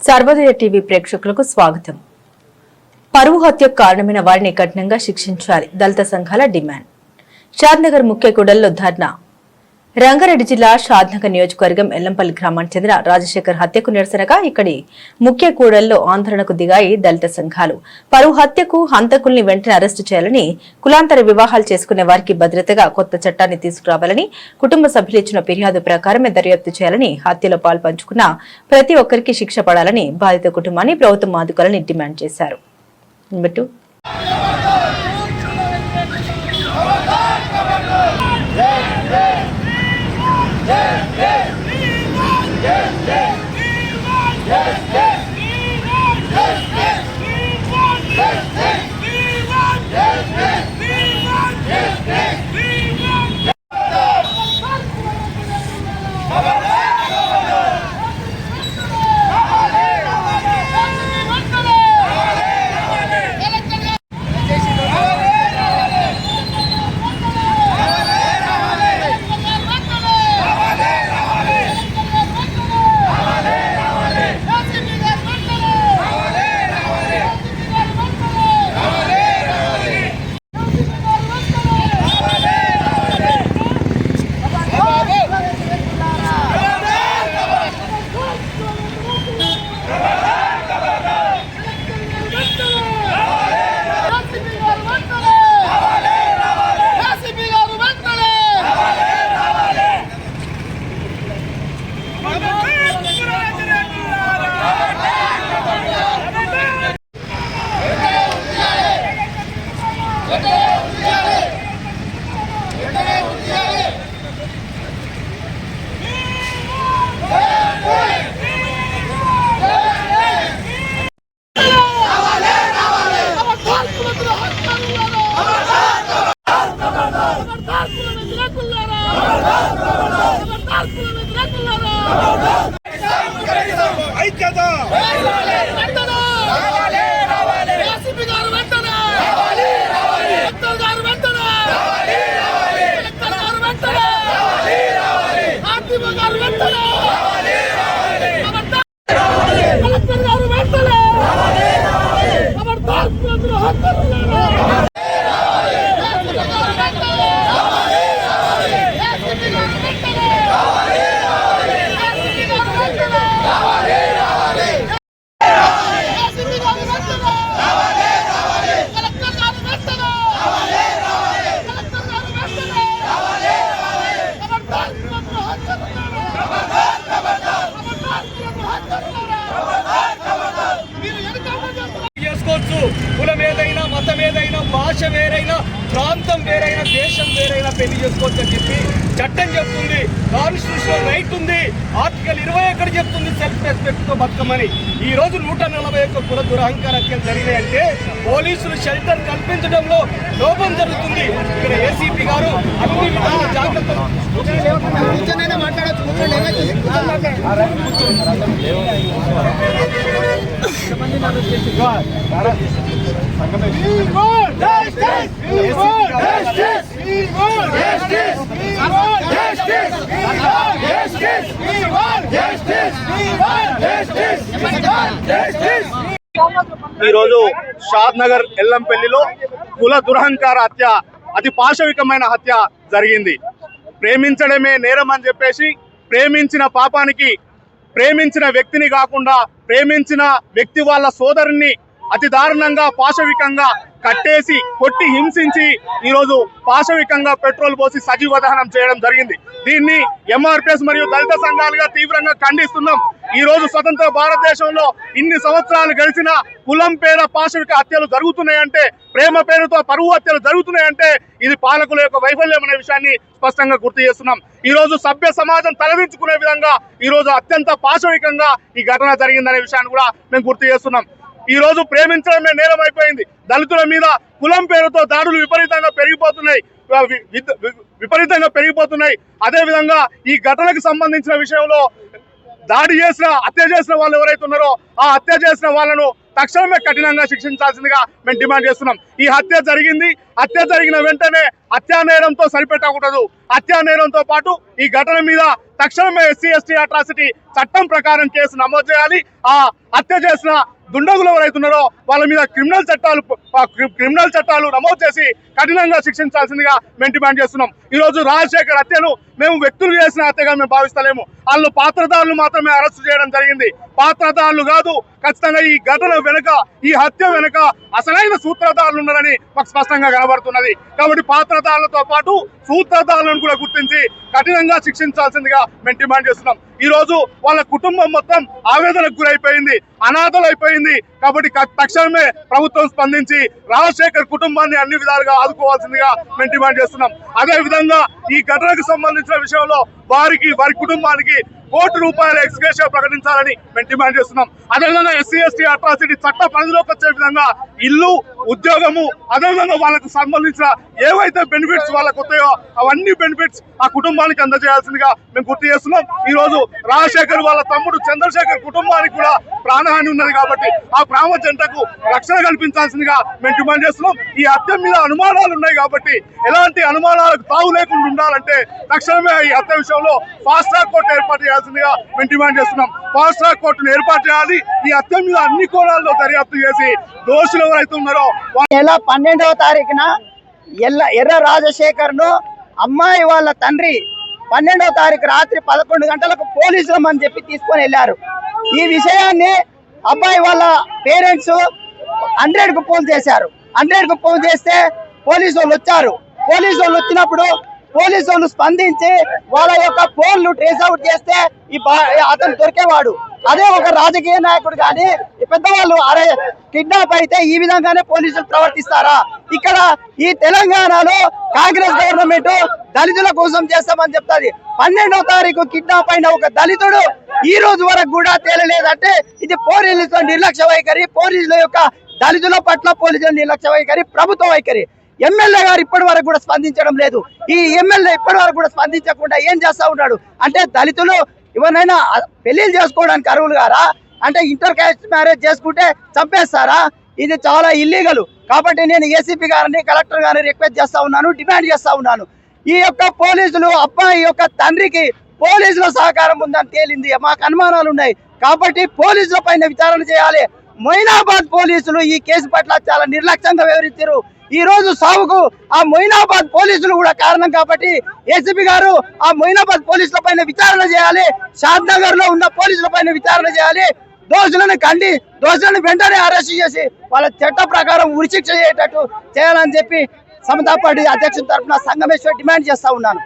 Sarvodaya TV ప్రేక్షకులకు స్వాగతం. పరువు హత్యకు కారణమైన వారిని కఠినంగా శిక్షించాలి దళిత సంఘాల డిమాండ్. షాద్నగర్ ముఖ్య కూడల్లో ధర్నా. రంగారెడ్డి జిల్లా షాద్నగర్ నియోజకవర్గం ఎల్లంపల్లి గ్రామానికి చెందిన రాజశేఖర్ హత్యకు నిరసనగా ఇక్కడి ముఖ్య కూడల్లో ఆందోళనకు దిగాయి దళిత సంఘాలు. పరువు హత్యకు హంతకుల్ని వెంటనే అరెస్టు చేయాలని కులాంతర వివాహాలు చేసుకునే వారికి భద్రతగా కొత్త చట్టాన్ని తీసుకురావాలని కుటుంబ సభ్యులు ఇచ్చిన ఫిర్యాదు ప్రకారమే దర్యాప్తు చేయాలని హత్యలో పాల్పంచుకున్న ప్రతి ఒక్కరికి శిక్ష పడాలని బాధిత కుటుంబాన్ని ప్రభుత్వం ఆదుకోవాలని డిమాండ్ చేశారు. Yes, yes. Yes, yes. Amen. పెళ్ళి చేసుకోవచ్చు అని చెప్పి చట్టం చెప్తుంది కాన్స్టిట్యూషన్ రైట్ ఉంది. ఆర్టికల్ ఇరవై ఎక్కడ చెప్తుంది సెల్ఫ్ రెస్పెక్ట్తో బతకమని. ఈ రోజు నూట నలభై ఒక్క కుల దురహంకార హత్యలు జరిగినాయంటే పోలీసులు షెల్టర్ కల్పించడంలో లోపం జరుగుతుంది. ఇక్కడ ఏసీపీ గారు అన్ని విధాల జాగ్రత్తలు ఈరోజు షాద్ నగర్ ఎల్లంపల్లిలో కుల దురహంకార హత్య అతి పాశవికమైన హత్య జరిగింది. ప్రేమించడమే నేరం అని చెప్పేసి ప్రేమించిన పాపానికి ప్రేమించిన వ్యక్తిని కాకుండా ప్రేమించిన వ్యక్తి వాళ్ళ సోదరుని అతి దారుణంగా పాశవికంగా కట్టేసి కొట్టి హింసించి ఈరోజు పాశవికంగా పెట్రోల్ పోసి సజీవ దహనం చేయడం జరిగింది. దీన్ని ఎంఆర్పిఎస్ మరియు దళిత సంఘాలుగా తీవ్రంగా ఖండిస్తున్నాం. ఈ రోజు స్వతంత్ర భారతదేశంలో ఇన్ని సంవత్సరాలు గడిచిన కులం పేర పాశవిక హత్యలు జరుగుతున్నాయంటే ప్రేమ పేరుతో పరువు హత్యలు జరుగుతున్నాయంటే ఇది పాలకుల యొక్క వైఫల్యం అనే విషయాన్ని స్పష్టంగా గుర్తు చేస్తున్నాం. ఈ రోజు సభ్య సమాజం తలదించుకునే విధంగా ఈ రోజు అత్యంత పాశవికంగా ఈ ఘటన జరిగిందనే విషయాన్ని కూడా మేము గుర్తు చేస్తున్నాం. ఈ రోజు ప్రేమించడమే నేరం అయిపోయింది. దళితుల మీద కులం పేరుతో దాడులు విపరీతంగా పెరిగిపోతున్నాయి. విపరీతంగా పెరిగిపోతున్నాయి. అదే విధంగా ఈ ఘటనకు సంబంధించిన విషయంలో దాడి చేసిన హత్య చేసిన వాళ్ళు ఎవరైతే ఉన్నారో ఆ హత్య చేసిన వాళ్ళను తక్షణమే కఠినంగా శిక్షించాల్సిందిగా మేము డిమాండ్ చేస్తున్నాం. ఈ హత్య జరిగింది. హత్య జరిగిన వెంటనే హత్యానేరంతో సరిపెట్టకూడదు. హత్యానేరంతో పాటు ఈ ఘటన మీద తక్షణమే ఎస్సీ ఎస్టీ అట్రాసిటీ చట్టం ప్రకారం కేసు నమోదు చేయాలి. ఆ హత్య చేసిన దుండగులు ఎవరైతున్నారో వాళ్ళ మీద క్రిమినల్ చట్టాలు క్రిమినల్ చట్టాలు నమోదు చేసి కఠినంగా శిక్షించాల్సిందిగా మేము డిమాండ్ చేస్తున్నాం. ఈ రోజు రాజశేఖర్ హత్యను మేము వ్యక్తులు చేసిన హత్యగా మేము భావిస్తలేము. వాళ్ళు పాత్రదారులు మాత్రమే అరెస్టు చేయడం జరిగింది. పాత్రదారులు కాదు ఖచ్చితంగా ఈ ఘటన వెనుక ఈ హత్య వెనుక అసలైన సూత్రధారులు ఉన్నారని మాకు స్పష్టంగా కనబడుతున్నది. కాబట్టి పాత్రదారులతో పాటు సూత్రధారులను కూడా గుర్తించి కఠినంగా శిక్షించాల్సిందిగా మేము డిమాండ్ చేస్తున్నాం. ఈ రోజు వాళ్ళ కుటుంబం మొత్తం ఆవేదనకు గురైపోయింది అనాథలు అయిపోయింది కాబట్టి తక్షణమే ప్రభుత్వం స్పందించి రాజశేఖర్ కుటుంబాన్ని అన్ని విధాలుగా ఆదుకోవాల్సిందిగా మేము డిమాండ్ చేస్తున్నాం. అదే విధంగా ఈ ఘటనకు సంబంధించిన విషయంలో వారికి వారి కుటుంబానికి కోటి రూపాయల ఎక్స్గ్రేషియా ప్రకటించాలని మేము డిమాండ్ చేస్తున్నాం. అదేవిధంగా ఎస్సీ ఎస్టీ అట్రాసిటీ చట్ట పరిధిలోకి వచ్చే విధంగా ఇల్లు ఉద్యోగము అదేవిధంగా వాళ్ళకు సంబంధించిన ఏవైతే బెనిఫిట్స్ వాళ్ళకు వస్తాయో అవన్నీ బెనిఫిట్స్ ఆ కుటుంబానికి అందజేయాల్సిందిగా మేము గుర్తు చేస్తున్నాం. ఈ రోజు రాజశేఖర్ వాళ్ళ తమ్ముడు చంద్రశేఖర్ కుటుంబానికి కూడా ప్రాణహాని ఉన్నది కాబట్టి ఆ ప్రామ జంటకు రక్షణ కల్పించాల్సిందిగా మేము డిమాండ్ చేస్తున్నాం. ఈ హత్య మీద అనుమానాలు ఉన్నాయి కాబట్టి ఎలాంటి అనుమానాలకు తావు లేకుండా ఉండాలంటే తక్షణమే ఈ హత్య విషయంలో ఫాస్ట్ ట్రాక్ కోర్టు ఏర్పాటు చేయాల్సిందిగా మేము డిమాండ్ చేస్తున్నాం. ఫాస్ట్ ట్రాక్ కోర్టును ఏర్పాటు చేయాలి. ఈ హత్య మీద అన్ని కోణాల్లో దర్యాప్తు చేసి దోషులు ఎవరైతే ఉన్నారో వాళ్ళ నెల పన్నెండవ తారీఖున ఎల్ల ఎర్ర రాజశేఖర్ను అమ్మాయి వాళ్ళ తండ్రి పన్నెండవ తారీఖు రాత్రి పదకొండు గంటలకు పోలీసులు అని చెప్పి తీసుకొని వెళ్ళారు. ఈ విషయాన్ని అబ్బాయి వాళ్ళ పేరెంట్స్ హండ్రెడ్కు ఫోన్ చేశారు. హండ్రెడ్కు ఫోన్ చేస్తే పోలీసు వాళ్ళు వచ్చారు. పోలీసు వాళ్ళు వచ్చినప్పుడు పోలీసు వాళ్ళు స్పందించి వాళ్ళ యొక్క ఫోన్లు ట్రేస్ అవుట్ చేస్తే ఈ అతను దొరికేవాడు. అదే ఒక రాజకీయ నాయకుడు కానీ పెద్దవాళ్ళు అరే కిడ్నాప్ అయితే ఈ విధంగానే పోలీసులు ప్రవర్తిస్తారా? ఇక్కడ ఈ తెలంగాణలో కాంగ్రెస్ గవర్నమెంట్ దళితుల కోసం చేస్తామని చెప్తాది. పన్నెండవ తారీఖు కిడ్నాప్ అయిన ఒక దళితుడు ఈ రోజు వరకు కూడా తేలలేదంటే ఇది పోలీసుల నిర్లక్ష్య వైఖరి పోలీసుల యొక్క దళితుల పట్ల పోలీసుల నిర్లక్ష్య వైఖరి ప్రభుత్వ వైఖరి. ఎమ్మెల్యే గారు ఇప్పటి వరకు కూడా స్పందించడం లేదు. ఈ ఎమ్మెల్యే ఇప్పటి వరకు కూడా స్పందించకుండా ఏం చేస్తా ఉన్నాడు? అంటే దళితులు ఎవరినైనా పెళ్ళిళ్ళు చేసుకోవడానికి అర్హులు గారా అంటే ఇంటర్ క్యాస్ట్ మ్యారేజ్ చేసుకుంటే చంపేస్తారా? ఇది చాలా ఇల్లీగల్ కాబట్టి నేను ఏసీపీ గారిని కలెక్టర్ గారిని రిక్వెస్ట్ చేస్తా ఉన్నాను డిమాండ్ చేస్తా ఉన్నాను. ఈ యొక్క పోలీసులు అబ్బాయి యొక్క తండ్రికి పోలీసుల సహకారం ఉందని తేలింది. మాకు అనుమానాలు ఉన్నాయి. కాబట్టి పోలీసుల పైన విచారణ చేయాలి. మొయినాబాద్ పోలీసులు ఈ కేసు పట్ల చాలా నిర్లక్ష్యంగా వివరించారు ఈ రోజు సావుకు ఆ మొయినాబాద్ పోలీసులు కూడా కారణం కాబట్టి ఏసీపీ గారు ఆ మొయినాబాద్ పోలీసుల పైన విచారణ చేయాలి షాద్ నగర్లో ఉన్న పోలీసుల పైన విచారణ చేయాలి దోషులను కండి దోషులను వెంటనే అరెస్ట్ చేసి వాళ్ళ చట్ట ప్రకారం ఉరిశిక్ష చేయటట్టు చేయాలని చెప్పి సమతా పార్టీ అధ్యక్షుల తరఫున సంగమేశ్వర్ డిమాండ్ చేస్తా ఉన్నాను.